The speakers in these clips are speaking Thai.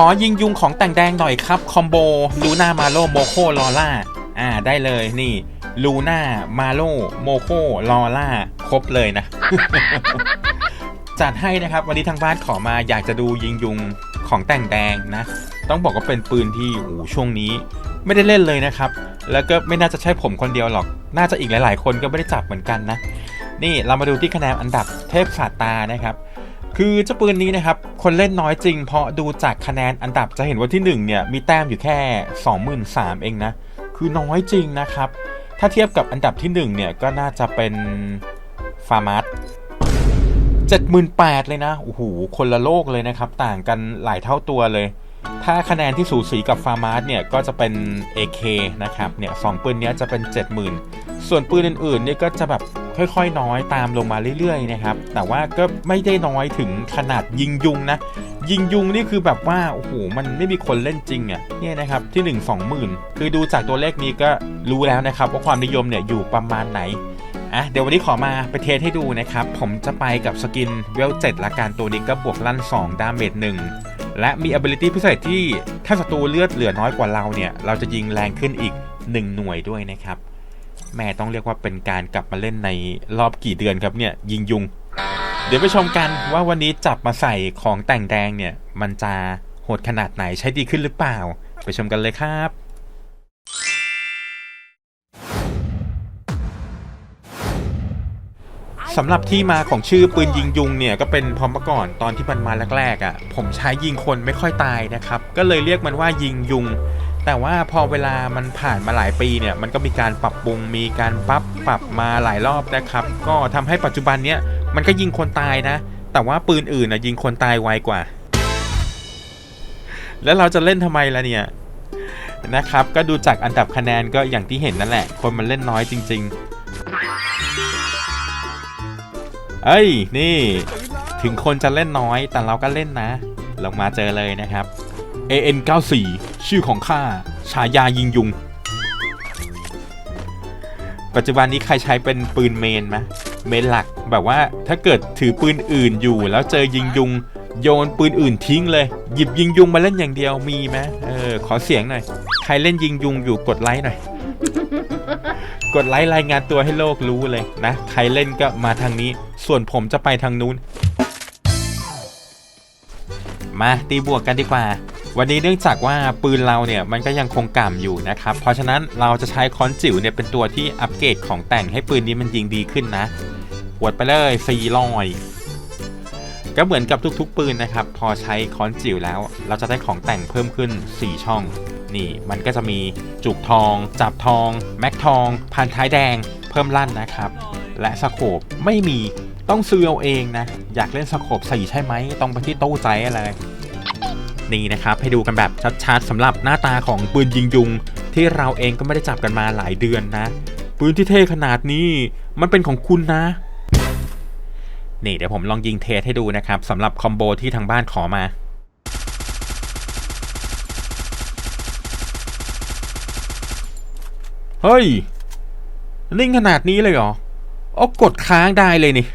ขอยิงยุงของแต่งแดงหน่อยครับ คอมโบลูน่ามาโลโมโคลอล่าอ่าได้เลยนี่ลูน่ามาโลโมโคลอล่าครบเลยนะ จัดให้นะครับ วันนี้ทางบ้านขอมาอยากจะดูยิงยุงของแต่งแดงนะ ต้องบอกว่าเป็นปืนที่โอ้ช่วงนี้ ไม่ได้เล่นเลยนะครับ แล้วก็ไม่น่าจะใช่ผมคนเดียวหรอก น่าจะอีกหลาย ๆ คนก็ไม่ได้จับเหมือนกันนะ นี่เรามาดูที่คะแนนอันดับเทพศาตานะครับ คือเจ้าปืนนี้นะครับ คนเล่นน้อยจริง เพราะดูจากคะแนนอันดับจะเห็นว่าที่ 1 เนี่ย มีแต้มอยู่แค่ 23,000เองนะ คือน้อยจริงนะครับ ถ้าเทียบกับอันดับที่ 1 เนี่ย ก็น่าจะเป็นฟาร์มัส78,000เลยนะ โอ้โห คนละโลกเลยนะครับ ต่างกันหลายเท่าตัวเลย ถ้าคะแนนที่สูสีกับฟาร์มาร์เนี่ย ก็จะเป็น AK นะครับ เนี่ยสองปืนนี้จะเป็น70,000 ส่วนปืนอื่นๆเนี่ยก็จะแบบค่อยๆ น้อยตามลงมาเรื่อยๆนะครับ แต่ว่าก็ไม่ได้น้อยถึงขนาดยิงยุงนะ ยิงยุงนี่คือแบบว่าโอ้โหมันไม่มีคนเล่นจริงอะ่ะเนี่ยนะครับที่ 1 20,000 คือดูจากตัวเลขนี้ก็รู้แล้วนะครับว่าความนิยมเนี่ยอยู่ประมาณไหนอะเดี๋ยววันนี้ขอมาไปเทสให้ดูนะครับ ผมจะไปกับสกินเวลเจ็ละกันตัวนี้ก็บวกลั่น2ดาเมจ1และมี ability พิเศษที่ถ้าศัตรูเลือดเหลือน้อยกว่าเราเนี่ย เราจะยิงแรงขึ้นอีก 1 หน่วยด้วยนะครับ แม่ต้องเรียกว่าเป็นการกลับมาเล่นในรอบกี่เดือนครับเนี่ยยิงยุง เดี๋ยวไปชมกันว่าวันนี้จับมาใส่ของแต่งแดงเนี่ย มันจะโหดขนาดไหนใช้ดีขึ้นหรือเปล่า ไปชมกันเลยครับสำหรับที่มาของชื่อปืนยิงยุงเนี่ยก็เป็นพอเมื่อก่อนตอนที่มันมาแรกๆอะ่ะผมใช้ยิงคนไม่ค่อยตายนะครับ ก็เลยเรียกมันว่ายิงยุง แต่ว่าพอเวลามันผ่านมาหลายปีเนี่ยมันก็มีการปรับปรุงมีการปรับปรับมาหลายรอบนะครับ ก็ทำให้ปัจจุบันเนี้ยมันก็ยิงคนตายนะ แต่ว่าปืนอื่นนะยิงคนตายไวกว่า แล้วเราจะเล่นทำไมล่ะเนี่ยนะครับ ก็ดูจากอันดับคะแนนก็อย่างที่เห็นนั่นแหละ คนมันเล่นน้อยจริง ๆ เอ้ยนี่ ถึงคนจะเล่นน้อยแต่เราก็เล่นนะลงมาเจอเลยนะครับ AN 94 ชื่อของข้าฉายายิงยุง ปัจจุบันนี้ใครใช้เป็นปืนเมนไหมเมนหลักแบบว่าถ้าเกิดถือปืนอื่นอยู่แล้วเจอยิงยุง โยนปืนอื่นทิ้งเลย หยิบยิงยุงมาเล่นอย่างเดียวมีไหมเออขอเสียงหน่อย ใครเล่นยิงยุงอยู่กดไลค์หน่อย กดไลค์รายงานตัวให้โลกรู้เลยนะ ใครเล่นก็มาทางนี้ ส่วนผมจะไปทางนู้น มาตีบวกกันดีกว่า วันนี้เนื่องจากว่าปืนเราเนี่ยมันก็ยังคงก่ำอยู่นะครับ เพราะฉะนั้นเราจะใช้ค้อนจิ๋วเนี่ยเป็นตัวที่อัปเกรดของแต่งให้ปืนนี้มันยิงดีขึ้นนะหวดไปเลยสี่ลอยก็เหมือนกับทุกๆ ปืนนะครับ พอใช้ค้อนจิ๋วแล้ว เราจะได้ของแต่งเพิ่มขึ้น 4 ช่อง นี่มันก็จะมีจุกทอง จับทอง แม็กทอง พันท้ายแดง เพิ่มลั่นนะครับ และสโคบไม่มีต้องซื้อเอาเองนะ อยากเล่นสโคบสีใช่ไหมต้องไปที่ตู้ใจอะไร นี่นะครับ ให้ดูกันแบบชัดๆสำหรับหน้าตาของปืนยิงยุง ที่เราเองก็ไม่ได้จับกันมาหลายเดือนนะ ปืนที่เท่ขนาดนี้มันเป็นของคุณนะ นี่เดี๋ยวผมลองยิงเทสให้ดูนะครับสำหรับคอมโบที่ทางบ้านขอมาเฮ้ยนิ่งขนาดนี้เลยเหรออ๋อกดค้างได้เลยนี่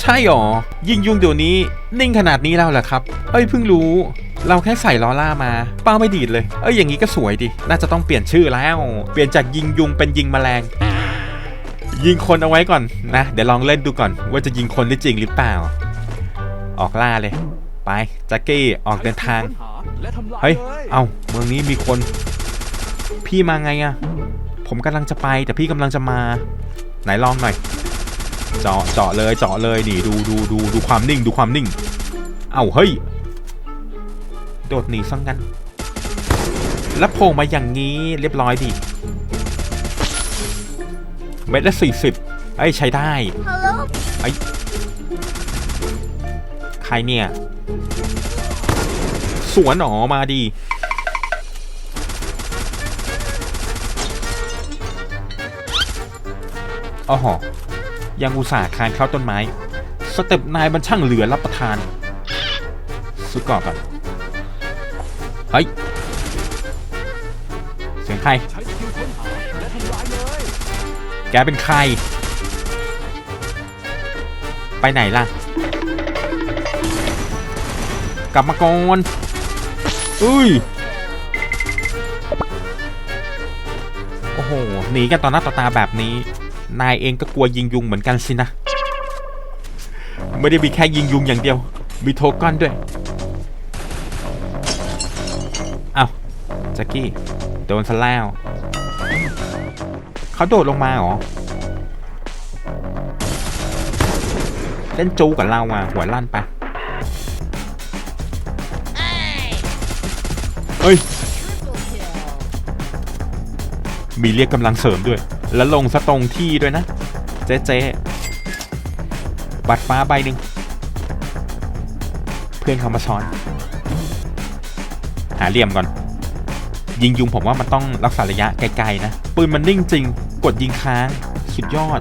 ใช่หรอ ยิงยุงเดี๋ยวนี้นิ่งขนาดนี้แล้วเหรอครับ เอ้ยเพิ่งรู้ เราแค่ใส่ล้อล่ามา เป้าไม่ดีดเลย เอ้ยอย่างนี้ก็สวยดิ น่าจะต้องเปลี่ยนชื่อแล้ว เปลี่ยนจากยิงยุงเป็นยิงแมลง ยิงคนเอาไว้ก่อนนะ เดี๋ยวลองเล่นดูก่อน ว่าจะยิงคนได้จริงหรือเปล่า ออกล่าเลย ไปแจ็คกี้ออกเดินทาง เฮ้ย เอาเมืองนี้มีคน พี่มาไงอะผมกำลังจะไปแต่พี่กำลังจะมา ไหนลองหน่อย จาะเจาะเลยเจาะเลยนี่ดูดูดูดูความนิ่งดูความนิ่ง เอ้าเฮ้ย โดดหนีซะงั้น แล้วโผล่มาอย่างนี้เรียบร้อยดิเม็ดละสี่สิบไอ้ยใช้ได้ไอ้ใครเนี่ย สวนหนอมาดีอ๋อหอ ยังอุตส่าห์คานเข้าต้นไม้ สเต็ปนายมันช่างเหลือรับประทานซื้อก่อนก่อนเฮ้ยเสียงใครแกเป็นใคร ไปไหนล่ะกกลับมาก่อนอุ้ยโอ้โหหนีกันต่อหน้าต่อตาแบบนี้ นายเองก็กลัวยิงยุงเหมือนกันสินะ ไม่ได้มีแค่ยิงยุงอย่างเดียว มีโทก้อนด้วย เอาแจ็กกี้ โดนซะแล้วเขาโดดลงมาเหรอ เล่นจูกับเราอะ หัวลั่นไปเฮ้ย มีเรียกกำลังเสริมด้วย แล้วลงสตรงที่ด้วยนะ เจ๊เจ๊บัตรฟ้าใบหนึ่งเพื่อนเขามาช้อน หาเหลี่ยมก่อน ยิงยุงผมว่ามันต้องรักษาระยะไกลๆนะ ปืนมันนิ่งจริง กดยิงค้างสุดยอด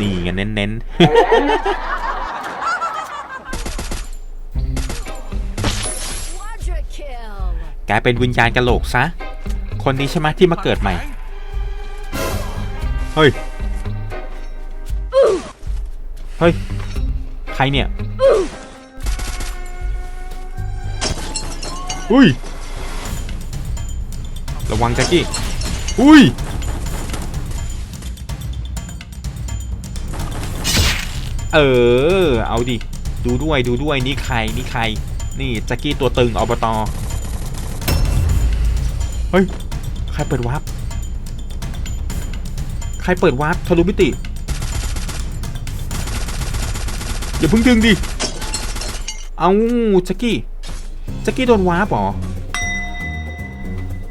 นี่ไงเน้นๆกลายเป็นวิญญาณกะโหลกซะ คนนี้ใช่ไหมที่มาเกิดใหม่ เฮ้ย เฮ้ย ใครเนี่ย อุ้ย ระวังแจ็คกี้ อุ้ย เออ เอาดิ ดูด้วยดูด้วยนี่ใครนี่ใคร นี่แจ็คกี้ตัวตึงอบตเฮ้ยใค รเปิดวาร์ปใครเปิดวาร์ปทะลุมิติอย่าเพิ่งดึงดิ เอาจ็คกี้จ็คกี้โดนวาร์ปหรอ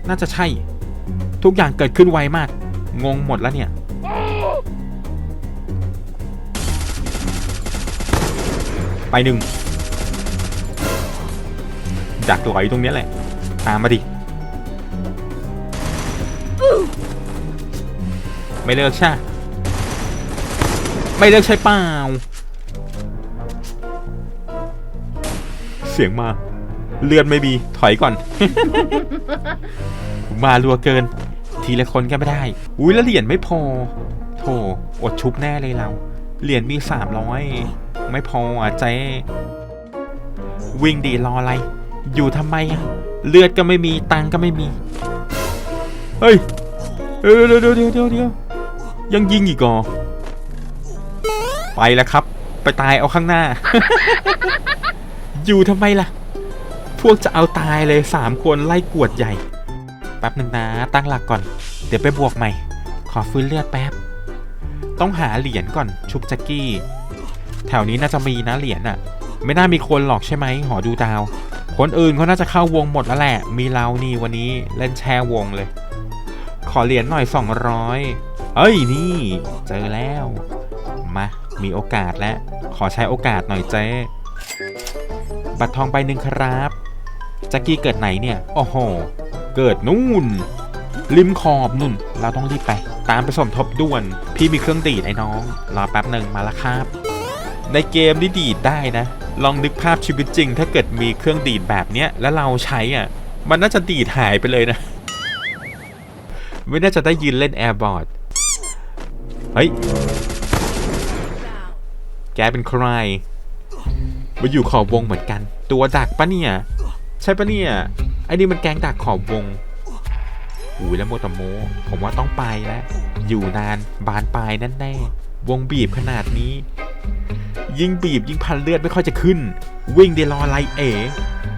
น่าจะใช่ ทุกอย่างเกิดขึ้นไวมาก งงหมดแล้วเนี่ย ไปหนึ่งดักตัวอยู่ตรงนี้แหละ ตามมาดิ ไม่เลิกใช่ ไม่เลิกใช่เปล่า เสียงมา เลือดไม่มี ถอยก่อน มารัวเกิน ทีละคนก็ไม่ได้ อุ้ยแล้วเหรียญไม่พอ โถ อดชุบแน่เลยเรา เหรียญมีสามร้อย ไม่พออะเจ๊วิ่งดีรออะไร อยู่ทำไมอะเลือดก็ไม่มี ตังก็ไม่มี เฮ้ย เดี๋ยวเดี๋ยวเดี๋ยวเดี๋ยว ยวยังยิงอีกเหรอไปแล้วครับ ไปตายเอาข้างหน้า อยู่ทำไมล่ะ พวกจะเอาตายเลยสามคนไล่กวดใหญ่ แป๊บหนึ่งนะ ตั้งหลักก่อน เดี๋ยวไปบวกใหม่ ขอฟื้นเลือดแป๊บ ต้องหาเหรียญก่อนชุบแจ็กกี้ แถวนี้น่าจะมีนะเหรียญอะไม่น่ามีคนหรอกใช่ไหมหอดูดาว คนอื่นเขาน่าจะเข้าวงหมดแล้วแหละ มีเรานี่วันนี้เล่นแช่วงเลย ขอเหรียญหน่อย 200 เอ้ยนี่เจอแล้ว มา มีโอกาสแล้ว ขอใช้โอกาสหน่อยเจ๊บัตรทองใบหนึ่งครับแจ็กกี้เกิดไหนเนี่ย โอ้โห เกิดนู่น ริมขอบนุ่น เราต้องรีบไป ตามไปสมทบด่วน พี่มีเครื่องดีดไอ้น้อง รอแป๊บหนึ่งมาล้วครับ ในเกมนี่ดีดได้นะ ลองนึกภาพชีวิตจริง ถ้าเกิดมีเครื่องดีดแบบเนี้ย แล้วเราใช้อะ มันน่าจะดีดหายไปเลยนะ ไม่น่าจะได้ยืนเล่นแอร์บอร์ด เฮ้ย แกเป็นใครมาอยู่ขอบวงเหมือนกัน ตัวดักปะเนี่ย ใช่ปะเนี่ยไอ้นี่มันแกงดักขอบวงอุ้ยแล้วโมตโม ผมว่าต้องไปแล้ว อยู่นานบานปลายแน่ๆวงบีบขนาดนี้ ยิ่งบีบยิ่งพันเลือดไม่ค่อยจะขึ้น วิ่งเดรอไลเอ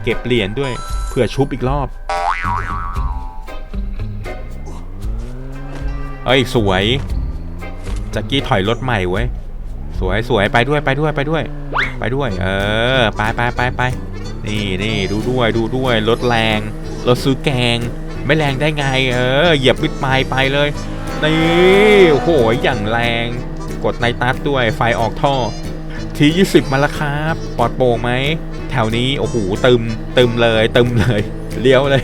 เก็บเหรียญด้วยเผื่อชุบอีกรอบ เอ้ย สวย จ็กกี้ถอยรถใหม่เว้ย สวยสวยไปด้วยไปด้วยไปด้วย ไปด้วย เออ ไปไปไปไปนี่นี่ดูด้วยดูด้วยรถแรงรถซื้อแกง ไม่แรงได้ไง เออ เหยียบวิดไม้ไปเลย นี่โอ้โหอย่างแรง กดในตัดด้วยไฟออกท่อที20มาแล้วครับ ปลอดโปร่งไหม แถวนี้ โอ้โหตึมตึมเลยตึมเลยเลี้ยวเลย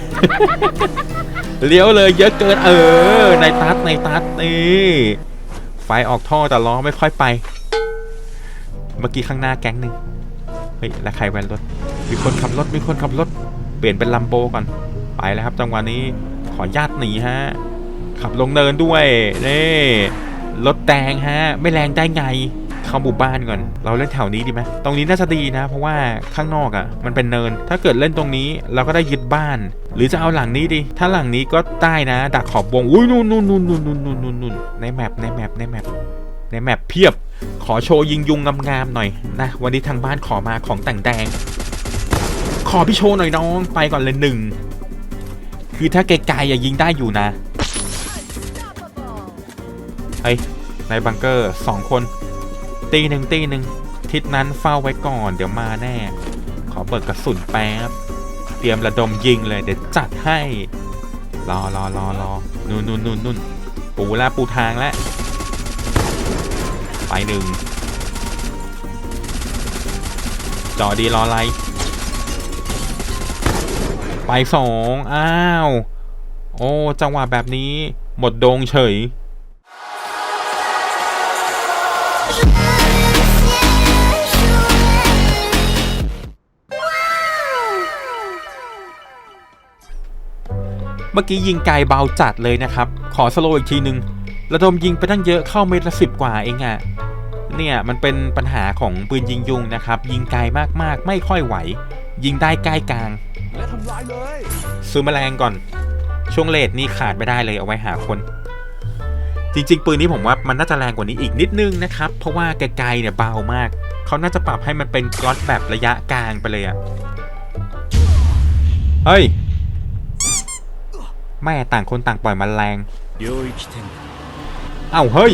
เลี้ยวเลยเยอะเกินเออ ในตัดในตัดนี่ ไฟออกท่อแต่ล้อไม่ค่อยไป เมื่อกี้ข้างหน้าแก๊งหนึ่งเฮ้ยแล้วใครแวนรถ มีคนขับรถ มีคนขับรถ เปลี่ยนเป็นลัมโบก่อน ไปแล้วครับจังหวะนี้ขอญาตหนีฮะ ขับลงเนินด้วย นี่ รถแดงฮะ ไม่แรงได้ไง เข้าหมู่บ้านก่อน เราเล่นแถวนี้ดีไหมตรงนี้น่าจะดีนะ เพราะว่าข้างนอกอะ่ะ มันเป็นเนิน ถ้าเกิดเล่นตรงนี้เราก็ได้ยึดบ้าน หรือจะเอาหลังนี้ดี ถ้าหลังนี้ก็ใต้นะ ดักขอบวง อุ้ยนู่นนู่นนู่นนู่นนู่นนู่นนู่นในแมปในแมปในแมปในแมปเพียบ ขอโชว์ยิงยุงงามๆหน่อยนะ วันนี้ทางบ้านขอมาของแต่งแดง ขอพี่โชว์หน่อยน้อง ไปก่อนเลยหนึ่ง คือถ้าไกลๆอย่ายิงได้อยู่นะ เฮ้ยในบังเกอร์สองคน ตีหนึ่งตีหนึ่งทิศนั้นเฝ้าไว้ก่อน เดี๋ยวมาแน่ ขอเบิกกระสุนแป๊บ เตรียมระดมยิงเลย เดี๋ยวจัดให้ รอรอรอรอนู่นนู่นนู่นนู่นปูล้วปูทางแล้วไปหนึ่งจอดีรออะไร ไปสองอ้าว โอ้ จังหวะแบบนี้ หมดโดงเฉย เมื่อกี้ยิงไกลเบาจัดเลยนะครับ ขอสโลว์อีกทีนึง ระดมยิงไปตั้งเยอะเข้าเมตรละสิบกว่าเองอะเนี่ยมันเป็นปัญหาของปืนยิงยุงนะครับ ยิงไกลมากๆ ไม่ค่อยไหว ยิงได้ใกล้กลางและทำลายเลยซื้อแมลงก่อน ช่วงเลทนี่ขาดไม่ได้เลยเอาไว้หาคน จริงๆ ปืนนี้ผมว่ามันน่าจะแรงกว่านี้อีกนิดนึงนะครับ เพราะว่าไกลๆเนี่ยเบามาก เขาน่าจะปรับให้มันเป็นกรอตแบบระยะกลางไปเลยอะเฮ้ย แม่ต่างคนต่างปล่อยมันแรง เอ้าเฮ้ย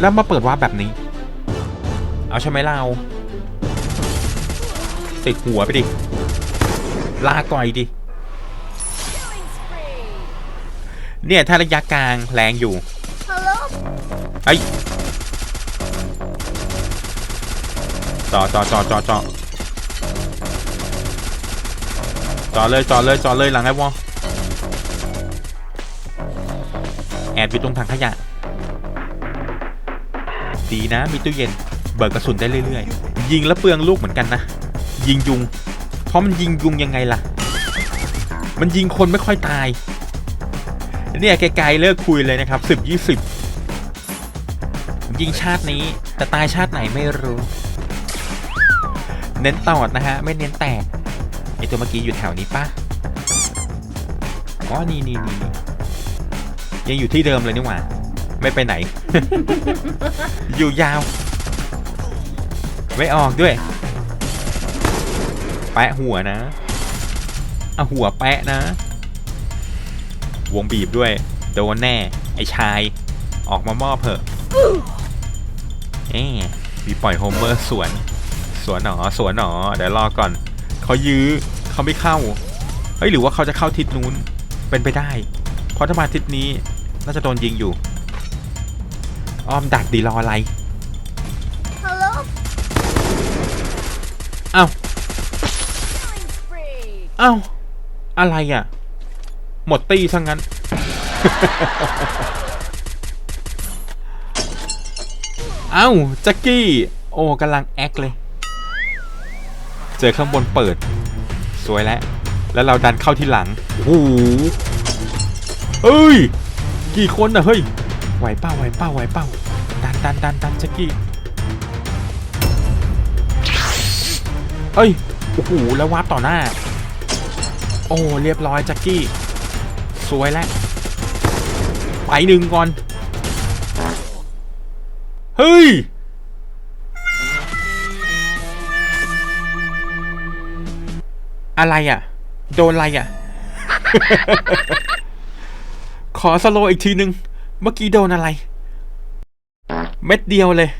แล้วมาเปิดว่าแบบนี้ เอาใช่ไหมเราติดหัวไปดิ ลาก่อยดิ เนี่ยถ้าระยะกลางแรงอยู่ไอ้จอจอจอจอจอจอเลยจอเลยจอเลยหลังไอ้วอ แอบอยู่ตรงถังขยะ ดีนะมีตู้เย็น เบิกกระสุนได้เรื่อยๆ ยิงแล้วเปลืองลูกเหมือนกันนะ ยิงยุง เพราะมันยิงยุงยังไงล่ะ มันยิงคนไม่ค่อยตาย เนี่ยไกลๆเลิกคุยเลยนะครับสิบยี่สิบยิงชาตินี้แต่ตายชาติไหนไม่รู้ เน้นตอดนะฮะ ไม่เน้นแตกไอตัวเมื่อกี้อยู่แถวนี้ปะอ๋อนี่นี่นี่นี่ ยังอยู่ที่เดิมเลยนี่หว่า ไม่ไปไหน อยู่ยาว ไม่ออกด้วย แปะหัวนะเอาหัวแปะนะ วงบีบด้วย โดนแน่ ไอชาย ออกมามอบเถอะเอ๊มีปล่อยโฮมเมอร์สวน สวนหนอสวนหนอเดี๋ยวรอก่อน เขายื้อเขาไม่เข้า เฮ้ย หรือว่าเขาจะเข้าทิศนู้น เป็นไปได้ ราะถ้ามาทิศนี้ น่าจะโดนยิงอยู่ อ้อมดักดีรออะไร Hello. เอ้า Killing spree. เอ้าอะไรอะ หมดตีซะงั้น เอ้าแจ็กกี้ โอ้กำลังแอคเลย เจอข้างบนเปิด สวยแล้ว แล้วเราดันเข้าที่หลังโอ้โห เฮ้ย กี่คนอะเฮ้ย ไหวเป้าไหวเป้าไหวเป้าดันดันดันดันแจ็กกี้เอ้ย โอ้โห แล้ววาร์ปต่อหน้า โอ้ เรียบร้อยจ็กกี้ สวยแล้ว ไปหนึ่งก่อน เฮ้ย อะไรอะ โดนอะไรอะ ขอสโลอีกทีนึง เมื่อกี้โดนอะไร เม็ดเดียวเลย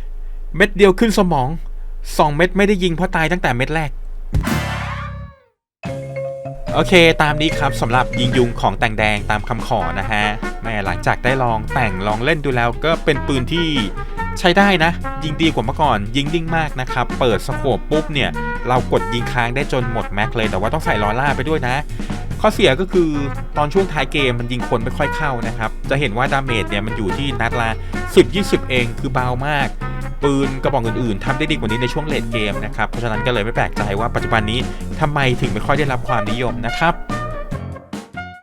เม็ดเดียวขึ้นสมองสองเม็ดไม่ได้ยิงเพราะตายตั้งแต่เม็ดแรก โอเคตามนี้ครับสำหรับยิงยุงของแต่งแดงตามคำขอนะฮะแม่หลังจากได้ลองแต่งลองเล่นดูแล้วก็เป็นปืนที่ใช้ได้นะ ยิงดีกว่าเมื่อก่อน ยิงดิ้งมากนะครับ เปิดสโคปปุ๊บเนี่ย เรากดยิงค้างได้จนหมดแม็กเลยแต่ว่าต้องใส่ลอล่าไปด้วยนะ ข้อเสียก็คือตอนช่วงท้ายเกมมันยิงคนไม่ค่อยเข้านะครับ จะเห็นว่าดาเมจเนี่ยมันอยู่ที่นัดละ 10-20 เองคือเบามาก ปืนกระบอกอื่นๆทำได้ดีกว่านี้ในช่วงเลดเกมนะครับ เพราะฉะนั้นก็เลยไม่แปลกใจว่าปัจจุบันนี้ทำไมถึงไม่ค่อยได้รับความนิยมนะครับ